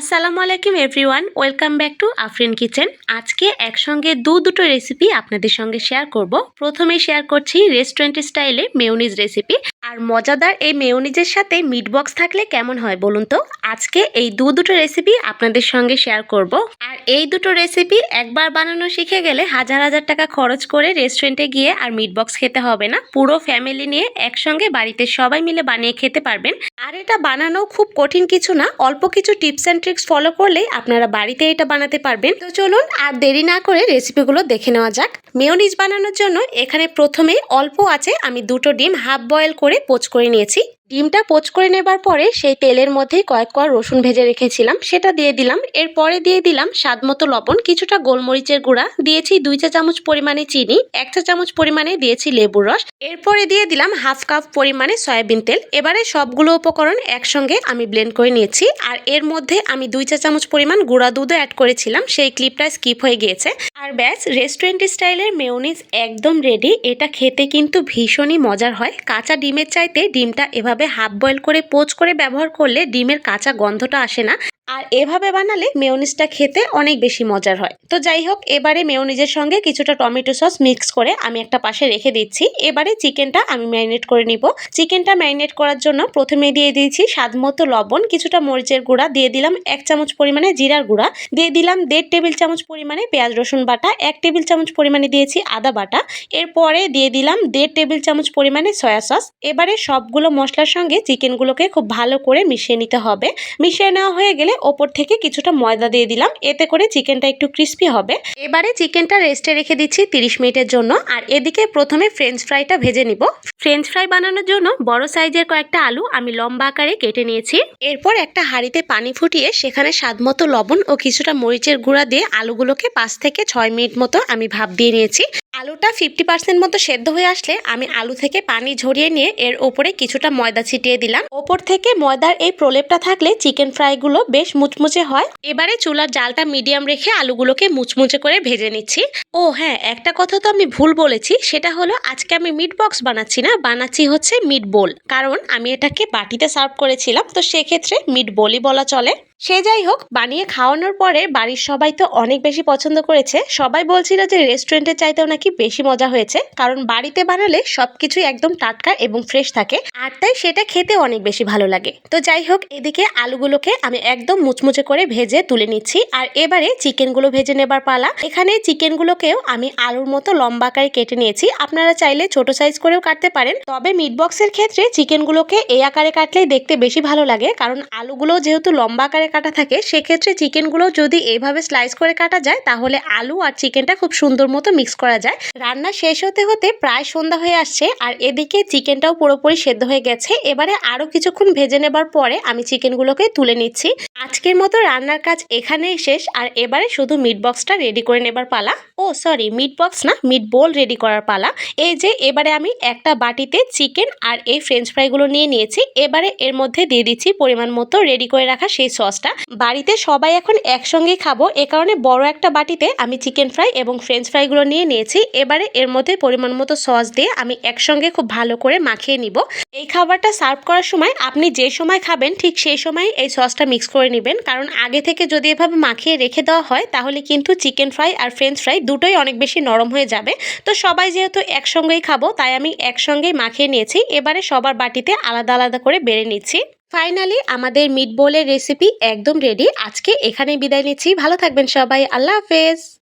আসসালামু আলাইকুম everyone, welcome back to Afrin kitchen. আজকে একসঙ্গে দু দুটো রেসিপি আপনাদের সঙ্গে শেয়ার করব। প্রথমে শেয়ার করছি রেস্টুরেন্ট স্টাইলে মেয়োনিজ রেসিপি। আর মজাদার এই মেয়োনিজের সাথে মিট বক্স থাকলে কেমন হয় বলুন তো? আজকে এই দু দুটো রেসিপি আপনাদের সঙ্গে শেয়ার করব। আর এই দুটো রেসিপি একবার বানানো শিখে গেলে হাজার হাজার টাকা খরচ করে রেস্টুরেন্টে গিয়ে আর মিট বক্স খেতে হবে না। পুরো ফ্যামিলি নিয়ে একসঙ্গে বাড়িতে সবাই মিলে বানিয়ে খেতে পারবেন। আর এটা বানানো খুব কঠিন কিছু না, অল্প কিছু টিপস অ্যান্ড ট্রিক্স ফলো করলে আপনারা বাড়িতে এটা বানাতে পারবেন। তো চলুন আর দেরি না করে রেসিপিগুলো দেখে নেওয়া যাক। মেয়োনিজ বানানোর জন্য এখানে প্রথমে অল্প আছে আমি দুটো ডিম হাফ বয়েল করে পোচ করে নিয়েছি। ডিমটা পোচ করে নেবার পরে সেই তেলের মধ্যেই কয়েক কোয়া রসুন ভেজে রেখেছিলাম, সেটা দিয়ে দিলাম। এরপরে দিয়ে দিলাম স্বাদ মতো লবণ, কিছুটা গোলমরিচের গুঁড়া, দিয়েছি দুই চা চামচ পরিমাণে চিনি, এক চা চামচ পরিমাণে দিয়েছি লেবুর রস। এরপরে দিয়ে দিলাম হাফ কাপ পরিমাণে সয়াবিন তেল। এবারে সবগুলো উপকরণ একসঙ্গে আমি ব্লেন্ড করে নিয়েছি, আর এর মধ্যে আমি দুই চা চামচ পরিমাণ গুঁড়া দুধও অ্যাড করেছিলাম, সেই ক্লিপটা স্কিপ হয়ে গিয়েছে। আর ব্যাস, রেস্টুরেন্ট স্টাইলের মেয়োনিজ একদম রেডি, এটা খেতে কিন্তু ভীষণই মজার হয়। কাঁচা ডিমের চাইতে ডিমটা এভাবে হাফ বয়েল করে পোচ করে ব্যবহার করলে ডিমের কাঁচা গন্ধটা আসে না। আর এভাবে বানালে মেয়োনিজটা খেতে অনেক বেশি মজার হয়। তো যাই হোক, এবারে মেয়োনিজের সঙ্গে কিছুটা টমেটো সস মিক্স করে আমি একটা পাশে রেখে দিচ্ছি। এবারে চিকেনটা আমি ম্যারিনেট করে নিব। চিকেনটা ম্যারিনেট করার জন্য প্রথমে দিয়ে দিয়েছি স্বাদ মতো লবণ, কিছুটা মরিচের গুঁড়া, দিয়ে দিলাম এক চামচ পরিমাণে জিরার গুঁড়া, দিয়ে দিলাম দেড় টেবিল চামচ পরিমাণে পেঁয়াজ রসুন বাটা, এক টেবিল চামচ পরিমাণে দিয়েছি আদা বাটা, এরপরে দিয়ে দিলাম দেড় টেবিল চামচ পরিমাণে সয়া সস। এবারে সবগুলো মশলার সঙ্গে চিকেনগুলোকে খুব ভালো করে মিশিয়ে নিতে হবে। মিশিয়ে নেওয়া হয়ে গেলে ওপর থেকে কিছুটা ময়দা দিয়ে দিলাম। এতে করে চিকেনটা একটু ক্রিস্পি হবে। এবারে চিকেনটা রেস্টে রেখে দিচ্ছি তিরিশ মিনিটের জন্য। আর এদিকে প্রথমে ফ্রেঞ্চ ফ্রাইটা ভেজে নিব। ফ্রেঞ্চ ফ্রাই বানানোর জন্য বড় সাইজের কয়েকটা আলু আমি লম্বা আকারে কেটে নিয়েছি। এরপর একটা হাঁড়িতে পানি ফুটিয়ে সেখানে স্বাদমতো লবণ ও কিছুটা মরিচের গুঁড়া দিয়ে আলুগুলোকে পাঁচ থেকে ছয় মিনিট মতো আমি ভাপ দিয়ে নিয়েছি। আলুটা ফিফটি পার্সেন্ট মতো সেদ্ধ হয়ে আসলে আমি আলু থেকে পানি ঝরিয়ে নিয়ে এর ওপরে কিছুটা ময়দা ছিটিয়ে দিলাম। ওপর থেকে ময়দার এই প্রলেপটা থাকলে চিকেন ফ্রাইগুলো বেশ মুচমুচে হয়। এবারে চুলার জালটা মিডিয়াম রেখে আলুগুলোকে মুচমুচে করে ভেজে নিচ্ছি। ও হ্যাঁ একটা কথা তো আমি ভুল বলেছি, সেটা হলো আজকে আমি মিট বক্স বানাচ্ছি না, বানাচ্ছি হচ্ছে মিট বোল কারণ আমি এটাকে বাটিতে সার্ভ করেছিলাম, তো সেক্ষেত্রে মিট বোলই বলা চলে। সে যাই হোক, বানিয়ে খাওয়ানোর পরে বাড়ির সবাই তো অনেক বেশি পছন্দ করেছে। সবাই বলছিল যে রেস্টুরেন্টের চাইতেও নাকি বেশি মজা হয়েছে। কারণ বাড়িতে বানালে সবকিছুই একদম টাটকা এবং ফ্রেশ থাকে। আর তাই সেটা খেতে অনেক বেশি ভালো লাগে। তো যাই হোক, এদিকে আলুগুলোকে আমি একদম মুচমুচে করে ভেজে তুলে নিচ্ছি। আর এবারে চিকেনগুলো ভেজে নেবার পালা। এখানে চিকেনগুলোকেও আমি আলুর মতো লম্বা আকারে কেটে নিয়েছি। আপনারা চাইলে ছোট সাইজ করেও কাটতে পারেন। তবে মিট বক্সের ক্ষেত্রে চিকেনগুলোকে এই আকারে কাটলেই দেখতে বেশি ভালো লাগে। কারণ আলুগুলো যেহেতু লম্বা আকারে কাটা থাকে, সেক্ষেত্রে চিকেনগুলো যদি এইভাবে স্লাইস করে কাটা যায়, তাহলে আলু আর চিকেনটা খুব সুন্দর মতো মিক্স করা যায়। রান্না শেষ হতে হতে প্রায় সন্ধ্যা হয়ে আসছে, আর এদিকে চিকেনটাও পুরোপুরি সেদ্ধ হয়ে গেছে। এবারে আরও কিছুক্ষণ ভেজে নেবার পরে আমি চিকেনগুলোকে তুলে নিচ্ছি। আজকের মতো রান্নার কাজ এখানেই শেষ, আর এবারে শুধু মিট বক্সটা রেডি করে নেবার পালা। ও সরি মিট বক্স না মিট বোল রেডি করার পালা। এই যে, এবারে আমি একটা বাটিতে চিকেন আর এই ফ্রেঞ্চ ফ্রাইগুলো নিয়ে নিয়েছি। এবারে এর মধ্যে দিয়ে দিচ্ছি পরিমাণ মতো রেডি করে রাখা সেই সসটা বাড়িতে সবাই এখন একসঙ্গেই খাব। এ কারণে বড় একটা বাটিতে আমি চিকেন ফ্রাই এবং ফ্রেঞ্চ ফ্রাইগুলো নিয়ে নিয়েছি। এবারে এর মধ্যে পরিমাণ মতো সস দিয়ে আমি একসঙ্গে খুব ভালো করে মাখিয়ে নিব। এই খাবারটা সার্ভ করার সময় আপনি যে সময় খাবেন, ঠিক সেই সময় এই সসটা মিক্স করে নেবেন। কারণ আগে থেকে যদি এভাবে মাখিয়ে রেখে দেওয়া হয়, তাহলে কিন্তু চিকেন ফ্রাই আর ফ্রেঞ্চ ফ্রাই দুটোই অনেক বেশি নরম হয়ে যাবে। তো সবাই যেহেতু একসঙ্গেই খাব, তাই আমি একসঙ্গেই মাখিয়ে নিয়েছি। এবারে সবার বাটিতে আলাদা আলাদা করে বেড়ে নিচ্ছি। ফাইনালি আমাদের মিট বোলের রেসিপি একদম রেডি আজকে এখানেই বিদায় নিচ্ছি। ভালো থাকবেন সবাই। আল্লাহ হাফেজ।